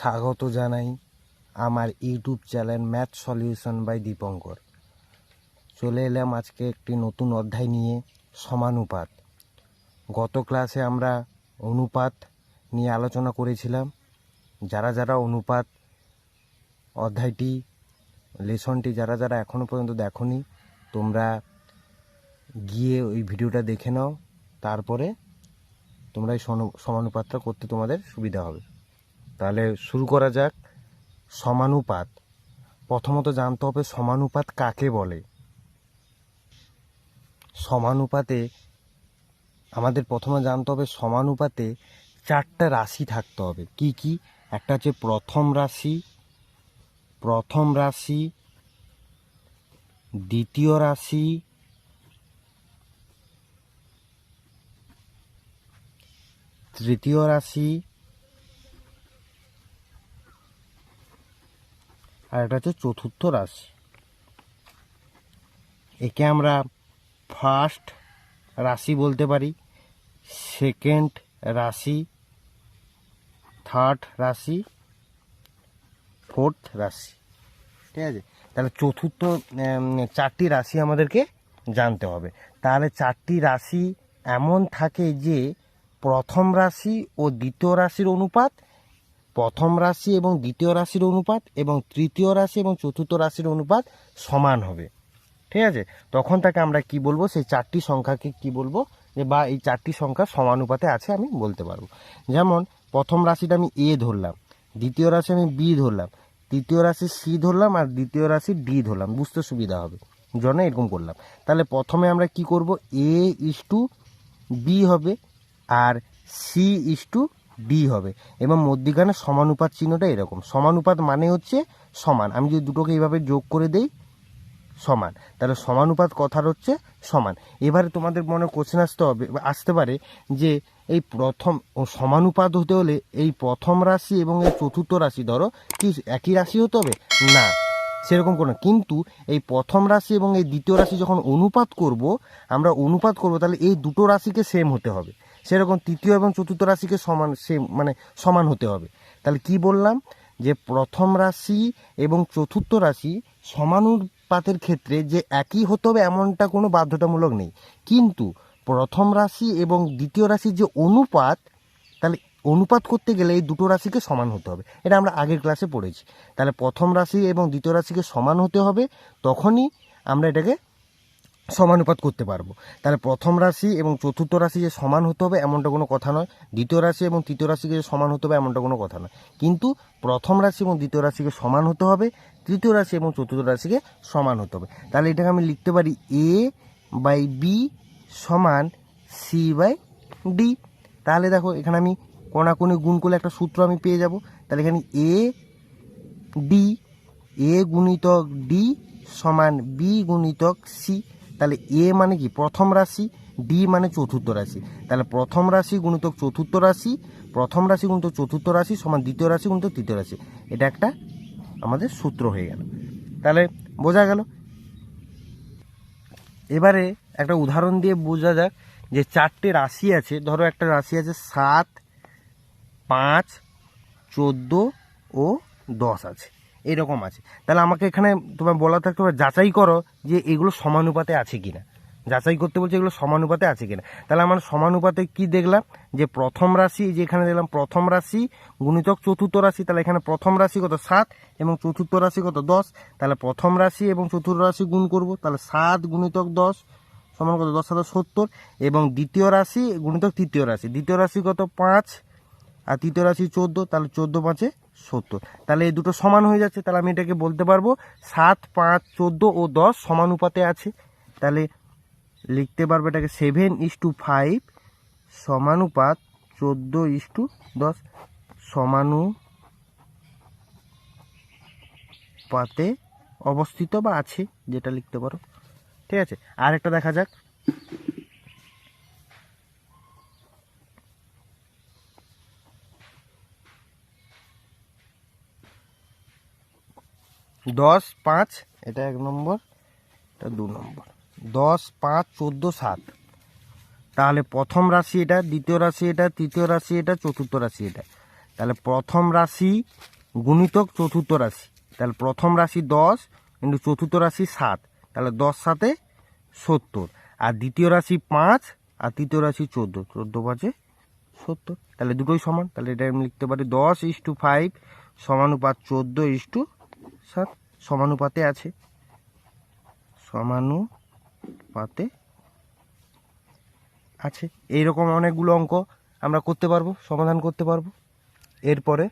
স্বাগত জানাই আমার YouTube channel math solution by Dipankar. চলে এলাম আজকে একটি নতুন অধ্যায় নিয়ে সমানুপাত। গত ক্লাসে আমরা অনুপাত নিয়ে আলোচনা করেছিলাম। যারা যারা অনুপাত অধ্যায়টি, লেসনটি যারা যারা এখনও পর্যন্ত দেখনি, তোমরা গিয়ে ওই ভিডিওটা দেখে নাও। তারপরে তোমরা এই সমানুপাতটা করতে তোমাদের সুবিধা হবে। তাহলে শুরু করা যাক। সমানুপাত। প্রথমত জানতে হবে সমানুপাত কাকে বলে। সমানুপাতে আমাদের প্রথমে জানতে হবে সমানুপাতে চারটা রাশি থাকতে হবে। কি কি? একটা হচ্ছে প্রথম রাশি প্রথম রাশি, দ্বিতীয় রাশি, তৃতীয় রাশি আর এটা হচ্ছে চতুর্থ রাশি। একে আমরা ফার্স্ট রাশি বলতে পারি সেকেন্ড রাশি থার্ড রাশি ফোর্থ রাশি। ঠিক আছে? তাহলে চতুর্থ চারটি রাশি আমাদেরকে জানতে হবে। তাহলে চারটি রাশি এমন থাকে যে প্রথম রাশি ও দ্বিতীয় রাশির অনুপাত প্রথম রাশি এবং দ্বিতীয় রাশির অনুপাত এবং তৃতীয় রাশি এবং চতুর্থ রাশির অনুপাত সমান হবে। ঠিক আছে? তখন তাকে আমরা কি বলব? সেই চারটি সংখ্যাকে কি বলব? যে বা এই চারটি সংখ্যা সমানুপাতে আছে আমি বলতে পারব। যেমন, প্রথম রাশিটা আমি এ ধরলাম, দ্বিতীয় রাশি আমি বি ধরলাম, তৃতীয় রাশি সি ধরলাম আর দ্বিতীয় রাশি ডি ধরলাম। বুঝতে সুবিধা হবে। জন্য এরকম করলাম। তাহলে প্রথমে আমরা কি করব? এ ইস টু বি হবে আর সি ইস টু ডি হবে। এবং মধ্যিখানে সমানুপাত চিহ্নটা এরকম। সমানুপাত মানে হচ্ছে সমান। আমি যদি দুটোকে এইভাবে যোগ করে দেই, সমান। তাহলে সমানুপাত কথার হচ্ছে সমান। এবারে তোমাদের মনে কোশ্চেন আসতে হবে, আসতে পারে যে এই প্রথম ও সমানুপাত হতে হলে এই প্রথম রাশি এবং এই চতুর্থ রাশি, ধরো, কি একই রাশি হতে হবে? না, সেরকম কোনো কিন্তু এই প্রথম রাশি এবং এই দ্বিতীয় রাশি যখন অনুপাত করব, আমরা অনুপাত করব, তাহলে এই দুটো রাশিকে সেম হতে হবে। সেরকম তৃতীয় এবং চতুর্থ রাশিকে সমান সেম মানে সমান হতে হবে। তাহলে কি বললাম? যে প্রথম রাশি এবং চতুর্থ রাশি সমানুপাতের ক্ষেত্রে যে একই হতে হবে এমনটা কোনো বাধ্যতামূলক নেই। কিন্তু প্রথম রাশি এবং দ্বিতীয় রাশির যে অনুপাত, তাহলে অনুপাত করতে গেলে এই দুটো রাশিকে সমান হতে হবে। এটা আমরা আগের ক্লাসে পড়েছি। তাহলে প্রথম রাশি এবং দ্বিতীয় রাশিকে সমান হতে হবে, তখনই আমরা এটাকে সমানুপাত করতে পারব। তাহলে প্রথম রাশি এবং চতুর্থ রাশি যে সমান হতে হবে এমনটা কোনো কথা নয়। দ্বিতীয় রাশি এবং তৃতীয় রাশিকে যে সমান হতে হবে এমনটা কোনো কথা নয়। কিন্তু প্রথম রাশি এবং দ্বিতীয় রাশিকে সমান হতে হবে, তৃতীয় রাশি এবং চতুর্থ রাশিকে সমান হতে হবে। তাহলে এটাকে আমি লিখতে পারি এ বাই বি সমান সি বাই ডি তাহলে দেখো এখানে আমি কোনাকুনি গুণ করলে একটা সূত্র আমি পেয়ে যাব। তাহলে এখানে এ ডি এ গুণিতক ডি সমান বি গুণিতক সি তাহলে এ মানে কি? প্রথম রাশি ডি মানে চতুর্থ রাশি। তাহলে প্রথম রাশি গুণিতক চতুর্থ রাশি, প্রথম রাশি গুণিতক চতুর্থ রাশি সমান দ্বিতীয় রাশি গুণিতক তৃতীয় রাশি। এটা একটা আমাদের সূত্র হয়ে গেল। তাহলে বোঝা গেল? এবারে একটা উদাহরণ দিয়ে বোঝা যাক যে চারটে রাশি আছে, ধরো একটা রাশি আছে সাত, পাঁচ, চোদ্দ ও দশ আছে। এরকম আছে। তাহলে আমাকে এখানে তোমার বলা থাকতে হবে, যাচাই করো যে এগুলো সমানুপাতে আছে কি না যাচাই করতে বলছে এগুলো সমানুপাতে আছে কিনা। তাহলে আমার সমানুপাতে কি দেখলাম? যে প্রথম রাশি যে এখানে দেখলাম প্রথম রাশি গুণিতক চতুর্থ রাশি, তাহলে এখানে প্রথম রাশি কত? সাত এবং চতুর্থ রাশি কত? দশ। তাহলে প্রথম রাশি এবং চতুর্থ রাশি গুণ করব, তাহলে সাত গুণিতক দশ সমান কত? দশ সাত সত্তর। এবং দ্বিতীয় রাশি গুণিতক তৃতীয় রাশি। দ্বিতীয় রাশি কত? পাঁচ। আর তৃতীয় রাশি চোদ্দ, তাহলে চোদ্দ পাঁচে সত্তর। তাহলে এই দুটো সমান হয়ে যাচ্ছে, তাহলে আমি এটাকে বলতে পারব সাত, পাঁচ, চোদ্দ ও দশ সমানুপাতে আছে। তাহলে লিখতে পারব এটাকে সেভেন ইস টু ফাইভ সমানুপাত চোদ্দ ইস টু দশ সমানুপাতে অবস্থিত বা আছে, যেটা লিখতে পারো। ঠিক আছে? আর একটা দেখা যাক। দশ পাঁচ, এটা এক নম্বর, এটা দু নম্বর। দশ পাঁচ, চোদ্দ, সাত। তাহলে প্রথম রাশি এটা, দ্বিতীয় রাশি এটা, তৃতীয় রাশি এটা, চতুর্থ রাশি এটা। তাহলে প্রথম রাশি গুণিতক চতুর্থ রাশি। তাহলে প্রথম রাশি দশ, কিন্তু চতুর্থ রাশি সাত। তাহলে দশ সাথে সত্তর। আর দ্বিতীয় রাশি পাঁচ, আর তৃতীয় রাশি চোদ্দ। চোদ্দ পাঁচে সত্তর। তাহলে দুটোই সমান। তাহলে এটা আমি লিখতে পারি দশ ইস টু ফাইভ সমানুপাত চোদ্দ ইস টু সাত। সমানুপাতে আছে। সমানুপাতে আছে। এইরকম অনেকগুলো অঙ্ক আমরা করতে পারব, সমাধান করতে পারব। এরপরে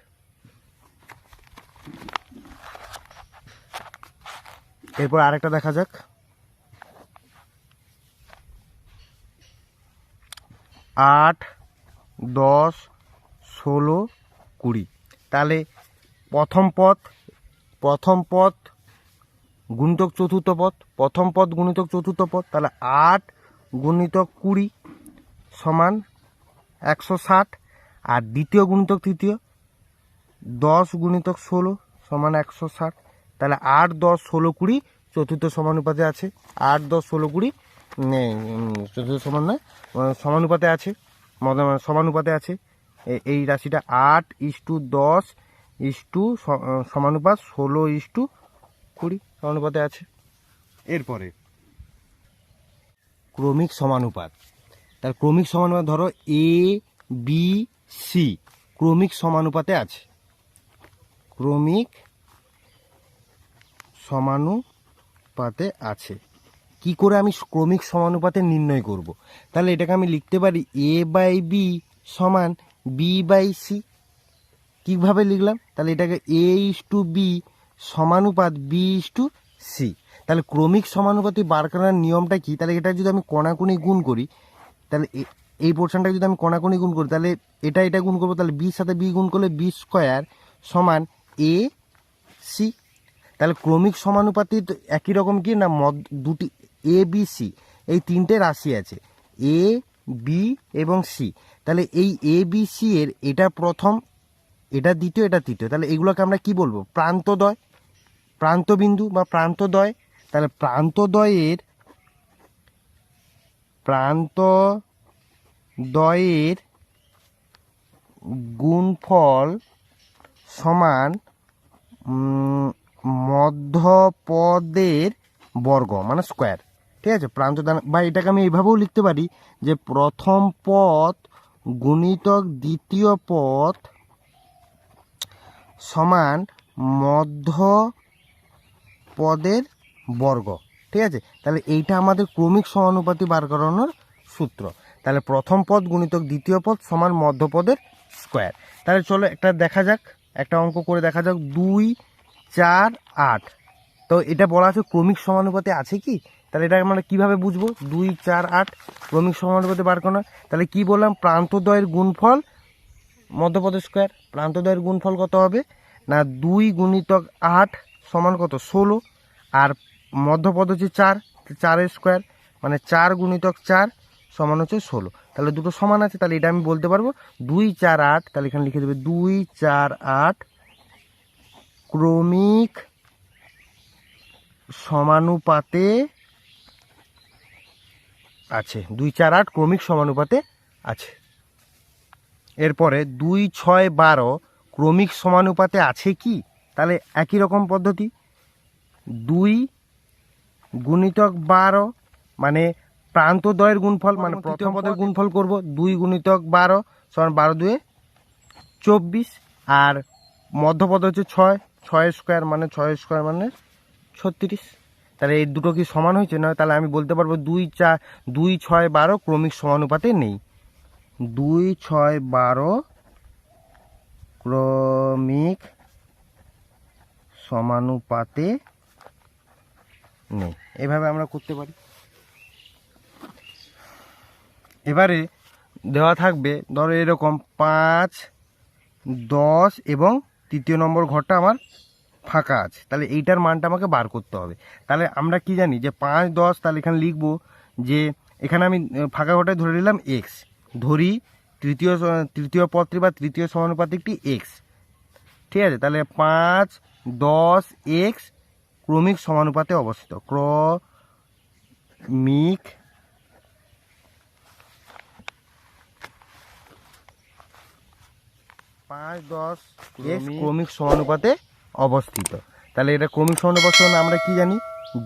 এরপর আরেকটা দেখা যাক। আট, দশ, ষোলো, কুড়ি। তাহলে প্রথম পদ প্রথম পদ, গুণিতক চতুর্থ পদ, প্রথম পদ, গুণিতক চতুর্থ পদ, তাহলে আট গুণিতক কুড়ি সমান একশো ষাট, আর দ্বিতীয় গুণিতক তৃতীয়, দশ গুণিতক ষোলো সমান একশো ষাট, তাহলে আট, দশ, ষোলো, কুড়ি চতুর্থ সমানুপাতে আছে। আট, দশ, ষোলো, কুড়ি চতুর্থ সমান নয় সমানুপাতে আছে সমানুপাতে আছে। এই রাশিটা আট ইস টু দশ ইস টু সমানুপাত ষোলো ইস টু কুড়ি সমানুপাতে আছে। এরপরে। ক্রমিক সমানুপাত। তার ক্রমিক সমানুপাত ধরো এ বি সি ক্রমিক সমানুপাতে আছে। ক্রমিক সমানুপাতে আছে। কি করে আমি ক্রমিক সমানুপাতে নির্ণয় করব? তাহলে এটাকে আমি লিখতে পারি এ বাই বি সমান বি বাই সি কীভাবে লিখলাম? তাহলে এটাকে এ ইস টু বি সমানুপাত বি ইস টু সি তাহলে ক্রমিক সমানুপাতি বার করার নিয়মটা কি? তাহলে এটা যদি আমি কণাকুনি গুণ করি, তাহলে এই পোর্শনটা যদি আমি কণাকুনি গুণ করি, তাহলে এটা এটা গুণ করব, তাহলে বির সাথে বি গুণ করলে বি স্কোয়ার সমান এ সি তাহলে ক্রমিক সমানুপাতি একই রকম কি না, মদ দুটি এ বি সি এই তিনটে রাশি আছে। এ বি এবং সি তাহলে এই এ বি সি এর এটা প্রথম এটা দ্বিতীয়, এটা তৃতীয়। তাহলে এগুলোকে আমরা কি বলব? প্রান্তদয়, প্রান্তবিন্দু বা প্রান্তদয়। তাহলে প্রান্তদয়ের প্রান্তদয়ের গুণফল সমান মধ্যপদের বর্গ মানে স্কোয়ার ঠিক আছে? প্রান্ত বা এটাকে আমি এইভাবেও লিখতে পারি যে প্রথম পথ গুণিতক দ্বিতীয় পদ সমান মধ্য পদের বর্গ। ঠিক আছে? তাহলে এইটা আমাদের ক্রমিক সমানুপাতি বার করানোর সূত্র। তাহলে প্রথম পদ গুণিতক দ্বিতীয় পদ সমান মধ্যপদের স্কোয়ার। তাহলে চলো একটা দেখা যাক, একটা অঙ্ক করে দেখা যাক। দুই, চার, আট। তো এটা বলা আছে ক্রমিক সমানুপাতে আছে কি? তাহলে এটা আমরা কীভাবে বুঝব? দুই, চার, আট, ক্রমিক সমানুপাতে বার করানো। তাহলে কি বললাম? প্রান্তদ্বয়ের গুণফল মধ্যপদের স্কোয়ার। প্রান্তদ্বয়ের গুণফল কত হবে? না, দুই গুণিতক আট সমান কত? ষোলো। আর মধ্যপদ হচ্ছে চার চারের স্কোয়ার মানে চার গুণিতক চার সমান হচ্ছে ষোলো। তাহলে দুটো সমান আছে, তাহলে এটা আমি বলতে পারব। দুই, চার, আট, তাহলে এখানে লিখে দেবে দুই, চার, আট ক্রমিক সমানুপাতে আছে। দুই, চার, আট ক্রমিক সমানুপাতে আছে। এরপরে দুই ছয় বারো ক্রমিক সমানুপাতে আছে কি? তাহলে একই রকম পদ্ধতি। দুই গুণিতক বারো মানে প্রান্তদ্বয়ের গুণফল মানে প্রথম পদের গুণফল করব। দুই গুণিতক বারো সমান বারো দুয়ে চব্বিশ আর মধ্যপদ হচ্ছে ছয় ছয় স্কোয়ার মানে ছয় স্কোয়ার মানে ছত্রিশ। তাহলে এই দুটো কি সমান হয়েছে? না তাহলে আমি বলতে পারব দুই চার দুই ছয় বারো ক্রমিক সমানুপাতে নেই। দুই ছয় বারো ক্রমিক সমানুপাতে নেই। এভাবে আমরা করতে পারি। এবারে দেওয়া থাকবে, ধরো এরকম পাঁচ, দশ এবং তৃতীয় নম্বর ঘরটা আমার ফাঁকা আছে। তাহলে এইটার মানটা আমাকে বার করতে হবে। তাহলে আমরা কি জানি যে পাঁচ, দশ, তাহলে এখানে লিখব যে এখানে আমি ফাঁকা ঘরটায় ধরে নিলাম এক্স ধরি তৃতীয় তৃতীয় পদটি বা তৃতীয় সমানুপাতিকটি এক্স ঠিক আছে? তাহলে পাঁচ দশ এক্স ক্রমিক সমানুপাতে অবস্থিত। ক্রমিক পাঁচ দশ এক্স ক্রমিক সমানুপাতে অবস্থিত। তাহলে এটা ক্রমিক সমানুপাত মানে আমরা কি জানি?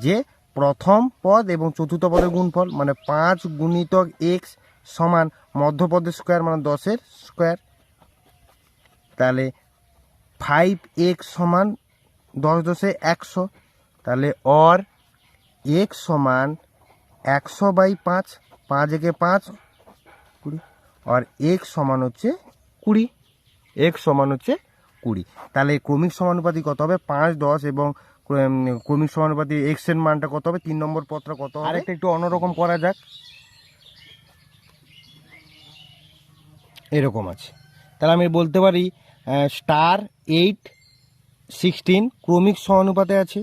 যে প্রথম পদ এবং চতুর্থ পদের গুণফল মানে পাঁচ গুণিতক এক্স সমান মধ্যপদের স্কোয়ার মানে দশের স্কোয়ার তাহলে ফাইভ এক্স সমান দশ দশে একশো। তাহলে অর এক্স সমান একশো বাই পাঁচ পাঁচ একে পাঁচ কুড়ি। আর এক্স সমান হচ্ছে কুড়ি এক্স সমান হচ্ছে কুড়ি। তাহলে ক্রমিক সমানুপাতি কত হবে? পাঁচ, দশ এবং ক্রমিক সমানুপাতি এক্সের মানটা কত হবে? তিন নম্বর পত্র কত আরেকটা একটু অন্যরকম করা যাক। এরকম আছে। তাহলে আমি বলতে পারি স্টার এইট সিক্সটিন ক্রমিক সমানুপাতে আছে।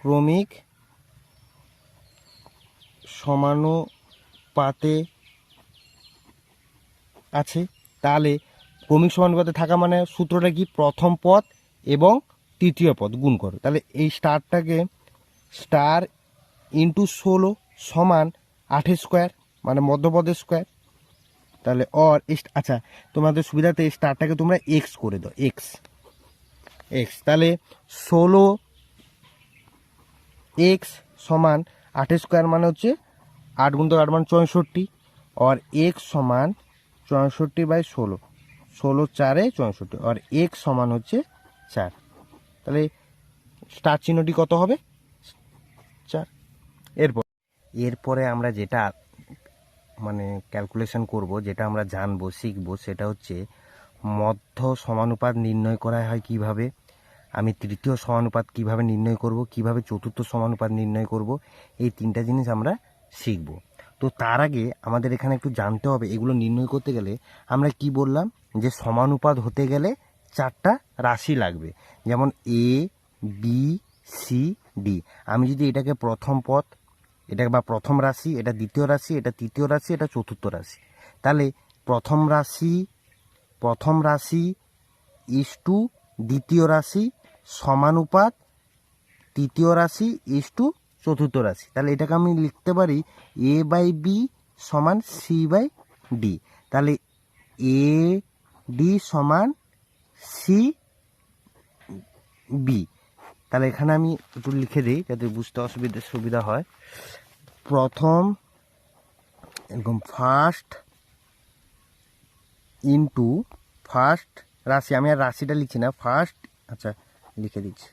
ক্রমিক সমানুপাতে আছে। তাহলে ক্রমিক সমানুপাতে থাকা মানে সূত্রটা কি? প্রথম পদ এবং তৃতীয় পদ গুণ করো। তাহলে এই স্টারটাকে স্টার ইন্টু ষোলো সমান আঠের স্কোয়ার মানে মধ্যপদের স্কোয়ার তাহলে অর আচ্ছা তোমাদের সুবিধাতে স্টারটাকে তোমরা এক্স করে দাও এক্স এক্স তাহলে ষোলো এক্স সমান আঠের স্কোয়ার মানে হচ্ছে আট গুণ আট মানে চৌষট্টি। আর এক্স সমান চৌষট্টি বাই ষোলো। ষোলো চারে চৌষট্টি আর এক্স সমান হচ্ছে চার। তাহলে স্টার চিহ্নটি কত হবে? চার। এরপর এরপরে আমরা যেটা মানে ক্যালকুলেশন করব, যেটা আমরা জানব, শিখব, সেটা হচ্ছে মধ্য সমানুপাত নির্ণয় করা হয় কীভাবে, আমি তৃতীয় সমানুপাত কীভাবে নির্ণয় করব, কীভাবে চতুর্থ সমানুপাত নির্ণয় করব, এই তিনটা জিনিস আমরা শিখব। তো তার আগে আমাদের এখানে একটু জানতে হবে, এগুলো নির্ণয় করতে গেলে আমরা কি বললাম, যে সমানুপাত হতে গেলে চারটা রাশি লাগবে, যেমন এ বি সি ডি আমি যদি এটাকে প্রথম পথ এটা বা প্রথম রাশি, এটা দ্বিতীয় রাশি, এটা তৃতীয় রাশি, এটা চতুর্থ রাশি। তাহলে প্রথম রাশি প্রথম রাশি ইস টু দ্বিতীয় রাশি সমানুপাত, তৃতীয় রাশি ইস টু চতুর্থ রাশি। তাহলে এটাকে আমি লিখতে পারি এ বাই বি সমান সি বাই ডি তাহলে এ ডি সমান সি বি তাহলে এখানে আমি একটু লিখে দিই যাতে বুঝতে অসুবিধা, সুবিধা হয়। প্রথম এরকম ফার্স্ট ইন্টু ফার্স্ট রাশি, আমি আর রাশিটা লিখছি না ফার্স্ট আচ্ছা লিখে দিচ্ছি।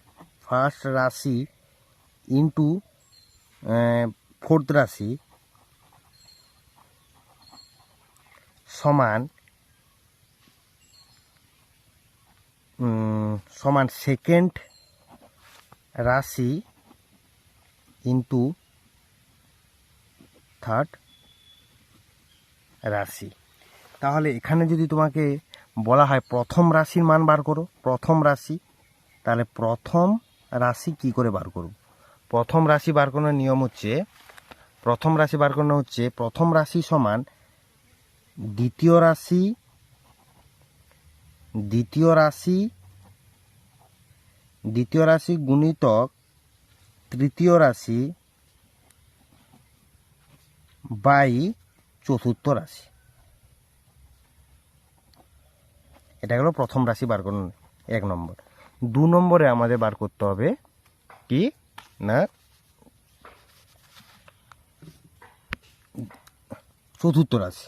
ফার্স্ট রাশি ইন্টু ফোর্থ রাশি সমান সমান সেকেন্ড রাশি ইন্টু থার্ড রাশি। তাহলে এখানে যদি তোমাকে বলা হয় প্রথম রাশির মান বার করো, প্রথম রাশি, তাহলে প্রথম রাশি কি করে বার করব? প্রথম রাশি বার করানোর নিয়ম হচ্ছে, প্রথম রাশি বার করানো হচ্ছে, প্রথম রাশি সমান দ্বিতীয় রাশি দ্বিতীয় রাশি দ্বিতীয় রাশি গুণিতক, তৃতীয় রাশি বাই চতুর্থ রাশি। এটা হলো প্রথম রাশি বার করুন, এক নম্বর। দু নম্বরে আমাদের বার করতে হবে কি? না, চতুর্থ রাশি।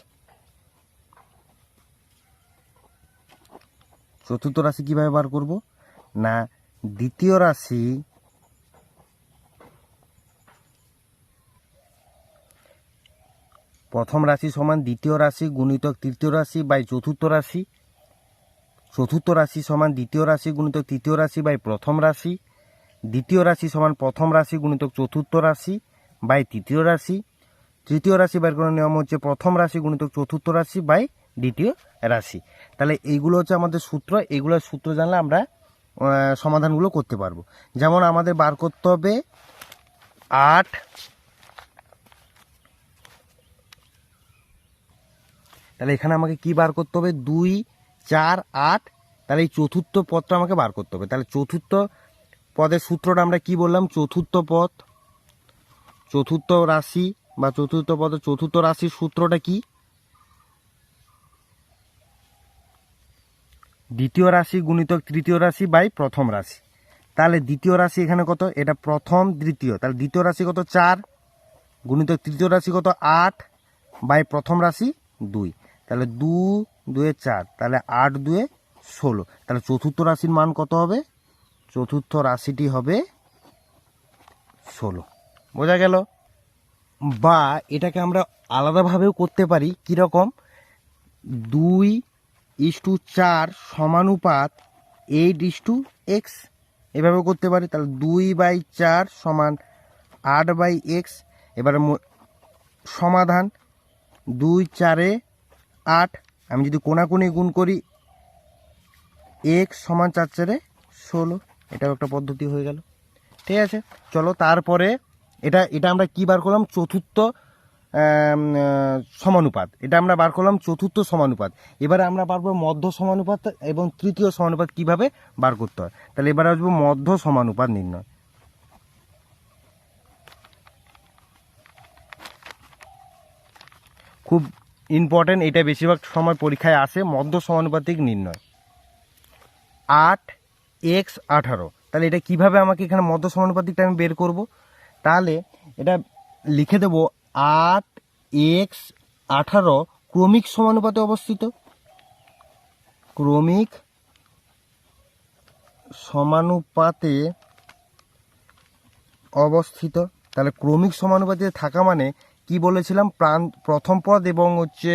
চতুর্থ রাশি কীভাবে বার করব? না দ্বিতীয় রাশি প্রথম রাশি সমান দ্বিতীয় রাশি গুণিতক তৃতীয় রাশি বাই চতুর্থ রাশি। চতুর্থ রাশি সমান দ্বিতীয় রাশি গুণিতক তৃতীয় রাশি বাই প্রথম রাশি। দ্বিতীয় রাশি সমান প্রথম রাশি গুণিতক চতুর্থ রাশি বাই তৃতীয় রাশি। তৃতীয় রাশি বের করার নিয়ম হচ্ছে প্রথম রাশি গুণিতক চতুর্থ রাশি বাই দ্বিতীয় রাশি। তাহলে এইগুলো হচ্ছে আমাদের সূত্র। এইগুলোর সূত্র জানলে আমরা সমাধানগুলো করতে পারব। যেমন আমাদের বার করতে হবে আট তাহলে এখানে আমাকে কি বার করতে হবে? দুই, চার, আট। তাহলে এই চতুর্থ পদটা আমাকে বার করতে হবে। তাহলে চতুর্থ পদের সূত্রটা আমরা কি বললাম? চতুর্থ পদ, চতুর্থ রাশি বা চতুর্থ পদের চতুর্থ রাশির সূত্রটা কি? দ্বিতীয় রাশি গুণিতক তৃতীয় রাশি বাই প্রথম রাশি। তাহলে দ্বিতীয় রাশি এখানে কত? এটা প্রথম দ্বিতীয়। তাহলে দ্বিতীয় রাশি কত? চার। গুণিতক তৃতীয় রাশি কত? আট। বাই প্রথম রাশি দুই। তাহলে দু, দুয়ে চার। তাহলে আট, দুয়ে ষোলো। তাহলে চতুর্থ রাশির মান কত হবে? চতুর্থ রাশিটি হবে ষোলো। বোঝা গেল? বা এটাকে আমরা আলাদাভাবেও করতে পারি। কীরকম? দুই ইস টু চার সমানুপাত এইট ইস টু এক্স। এভাবেও করতে পারি, তাহলে দুই বাই চার সমান আট বাই এক্স। এবারে সমাধান, দুই চারে আট। আমি যদি কোনাকুনি গুণ করি, এক্স সমান চার চারে ষোলো। এটাও একটা পদ্ধতি হয়ে গেল। ঠিক আছে, চলো তারপরে এটা এটা আমরা কী বার করলাম? চতুর্থ সমানুপাত। এটা আমরা বার করলাম চতুর্থ সমানুপাত। এবারে আমরা পারব মধ্য সমানুপাত এবং তৃতীয় সমানুপাত কীভাবে বার করতে হয়? তাহলে এবারে আসব মধ্য সমানুপাত নির্ণয়। খুব ইম্পর্টেন্ট এটা বেশিরভাগ সময় পরীক্ষায় আসে মধ্য সমানুপাতিক নির্ণয়। আট, এক্স, আঠারো। তাহলে এটা কীভাবে আমাকে এখানে মধ্য সমানুপাতিকটা আমি বের করব? তাহলে এটা লিখে দেব আট, এক্স, আঠারো ক্রমিক সমানুপাতে অবস্থিত। ক্রমিক সমানুপাতে অবস্থিত। তাহলে ক্রমিক সমানুপাতে থাকা মানে কি বলেছিলাম? প্রাণ প্রথম পদ এবং হচ্ছে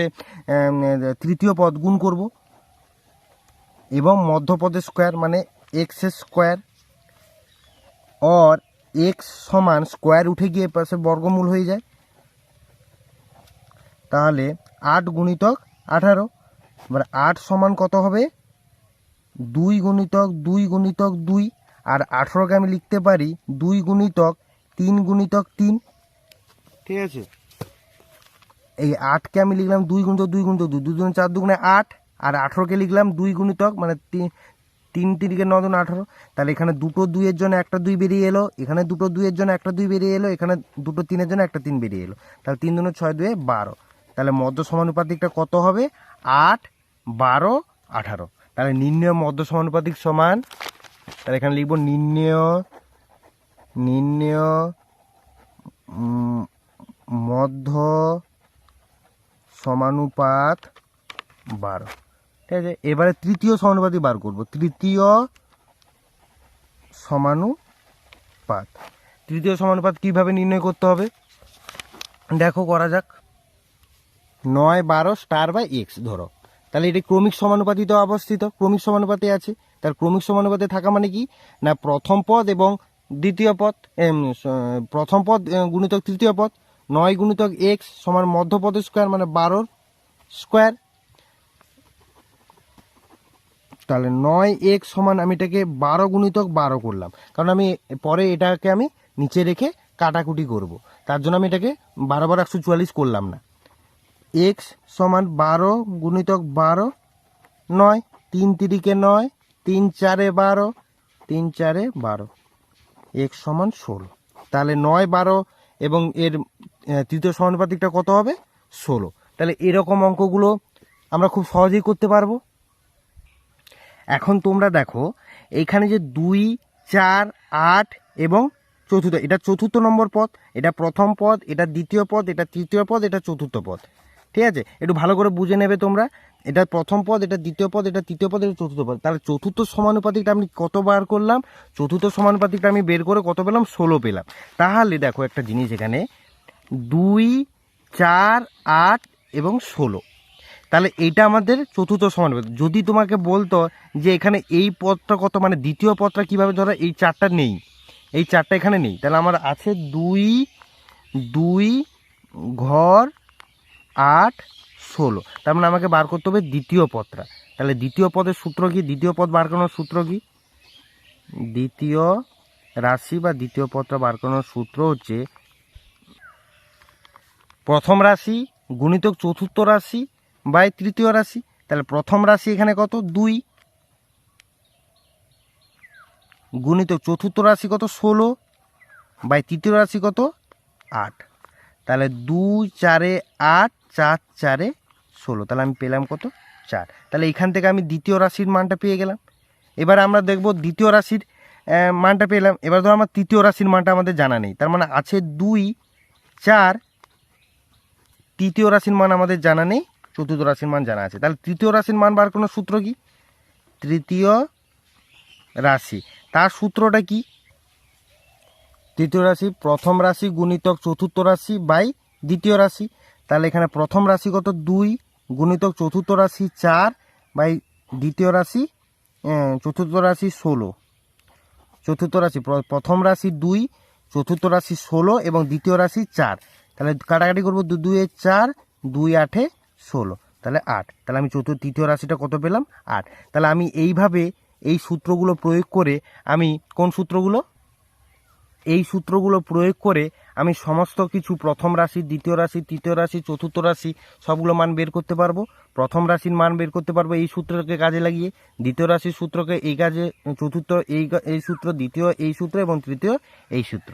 তৃতীয় পদ গুণ করব। এবং মধ্যপদের স্কোয়ার মানে এক্স স্কোয়ার। অর এক্স সমান স্কোয়ার উঠে গিয়ে পাশে বর্গমূল হয়ে যায়। তাহলে আট গুণিতক আঠারো এবার আট সমান কত হবে? দুই গুণিতক দুই গুণিতক দুই আর আঠারোকে আমি লিখতে পারি দুই গুণিতক তিন গুণিতক তিন। ঠিক আছে। এই আটকে আমি লিখলাম দুই গুণিতক দুই গুণিতক দুই দুগুণে চার দুগুণে আট আর আঠেরোকে লিখলাম দুই গুণিতক মানে তিন তিন তিরিকে ন দুন আঠারো। তাহলে এখানে দুটো দুইয়ের জন্য একটা দুই বেরিয়ে এলো এখানে দুটো দুইয়ের জন্য একটা দুই বেরিয়ে এলো এখানে দুটো তিনের জন্য একটা তিন বেরিয়ে এলো। তাহলে তিন দুনো ছয় দুয়ে বারো। তাহলে মধ্য সমানুপাতিকটা কত হবে? আট, বারো, আঠারো। তাহলে নির্ণয় মধ্য সমানুপাতিক সমান, তাহলে এখানে লিখব নির্ণয় নির্ণয় মধ্য সমানুপাত বারো। ঠিক আছে? এবারে তৃতীয় সমানুপাতি বার করব। তৃতীয় সমানুপাত। তৃতীয় সমানুপাত কীভাবে নির্ণয় করতে হবে? দেখো, করা যাক। নয় বারো স্টার বাই এক্স ধরো। তাহলে এটি ক্রমিক সমানুপাতিতে অবস্থিত। ক্রমিক সমানুপাতে আছে। তার ক্রমিক সমানুপাতে থাকা মানে কি? না, প্রথম পদ এবং দ্বিতীয় পদ প্রথম পদ গুণিতক তৃতীয় পদ, নয় গুণিতক এক্স সমান মধ্যপদের স্কোয়ার মানে বারোর স্কোয়ার তাহলে নয় এক সমান আমি এটাকে বারো গুণিতক বারো করলাম। কারণ আমি পরে এটাকে আমি নিচে রেখে কাটাকুটি করব। তার জন্য আমি এটাকে বারো বারো একশো চুয়াল্লিশ করলাম না। এক্স সমান বারো গুণিতক বারো নয়, তিন তিরিকে নয়, তিন চারে বারো, তিন চারে বারো। এক্স সমান ষোলো। তাহলে নয় বারো এবং এর তৃতীয় সমানুপাতিকটা কত হবে? ষোলো। তাহলে এরকম অঙ্কগুলো আমরা খুব সহজেই করতে পারব। এখন তোমরা দেখো এইখানে যে দুই, চার, আট এবং চতুর্থ, এটা চতুর্থ নম্বর পদ, এটা প্রথম পদ, এটা দ্বিতীয় পদ, এটা তৃতীয় পদ, এটা চতুর্থ পদ। ঠিক আছে? একটু ভালো করে বুঝে নেবে তোমরা। এটা প্রথম পদ, এটা দ্বিতীয় পদ, এটা তৃতীয় পদ, এটা চতুর্থ পদ। তাহলে চতুর্থ সমানুপাতিকটা আমি কত বার করলাম? চতুর্থ সমানুপাতিকটা আমি বের করে কত পেলাম? ষোলো পেলাম। তাহলে দেখো একটা জিনিস এখানে। দুই, চার, আট এবং ষোলো। তাহলে এটা আমাদের চতুর্থ সমানুপাতিক। যদি তোমাকে বলতো যে এখানে এই পদটা কত মানে দ্বিতীয় পদটা কীভাবে ধরো, এই চারটা নেই। এই চারটা এখানে নেই। তাহলে আমার আছে দুই দুই ঘর আট, ষোলো। তার মানে আমাকে বার করতে হবে দ্বিতীয় পদটা। তাহলে দ্বিতীয় পদের সূত্র কি? দ্বিতীয় পদ বার করানোর সূত্র কি? দ্বিতীয় রাশি বা দ্বিতীয় পদটা বার করানোর সূত্র হচ্ছে প্রথম রাশি গুণিতক চতুর্থ রাশি বাই তৃতীয় রাশি। তাহলে প্রথম রাশি এখানে কত? দুই। গুণিতক চতুর্থ রাশি কত? ষোলো। বাই তৃতীয় রাশি কত? আট। তাহলে দুই, চারে আট চার, চারে ষোলো। তাহলে আমি পেলাম কত? চার। তাহলে এখান থেকে আমি দ্বিতীয় রাশির মানটা পেয়ে গেলাম। এবার আমরা দেখব দ্বিতীয় রাশির মানটা পেলাম। এবার ধরো আমার তৃতীয় রাশির মানটা আমাদের জানা নেই। তার মানে আছে দুই, চার, তৃতীয় রাশির মান আমাদের জানা নেই। চতুর্থ রাশির মান জানা আছে। তাহলে তৃতীয় রাশির মান বার কোনো সূত্র কি? তৃতীয় রাশি। তার সূত্রটা কি? তৃতীয় রাশি প্রথম রাশি গুণিতক চতুর্থ রাশি বাই দ্বিতীয় রাশি। তাহলে এখানে প্রথম রাশি কত? দুই গুণিতক চতুর্থ রাশি চার বাই দ্বিতীয় রাশি চতুর্থ রাশি ষোলো। চতুর্থ রাশি প্রথম রাশি দুই, চতুর্থ রাশি ষোলো এবং দ্বিতীয় রাশি চার। তাহলে কাটাকাটি করব দু দুয়ে চার, দুই আটে ষোলো। তাহলে আট। তাহলে আমি চতুর্থ, তৃতীয় রাশিটা কত পেলাম? আট। তাহলে আমি এইভাবে এই সূত্রগুলো প্রয়োগ করে আমি কোন সূত্রগুলো? এই সূত্রগুলো প্রয়োগ করে আমি সমস্ত কিছু প্রথম রাশি, দ্বিতীয় রাশি, তৃতীয় রাশি, চতুর্থ রাশি সবগুলো মান বের করতে পারব। প্রথম রাশির মান বের করতে পারব এই সূত্রকে কাজে লাগিয়ে। দ্বিতীয় রাশির সূত্রকে এই কাজে, চতুর্থ এই এই সূত্র, দ্বিতীয় এই সূত্র এবং তৃতীয় এই সূত্র।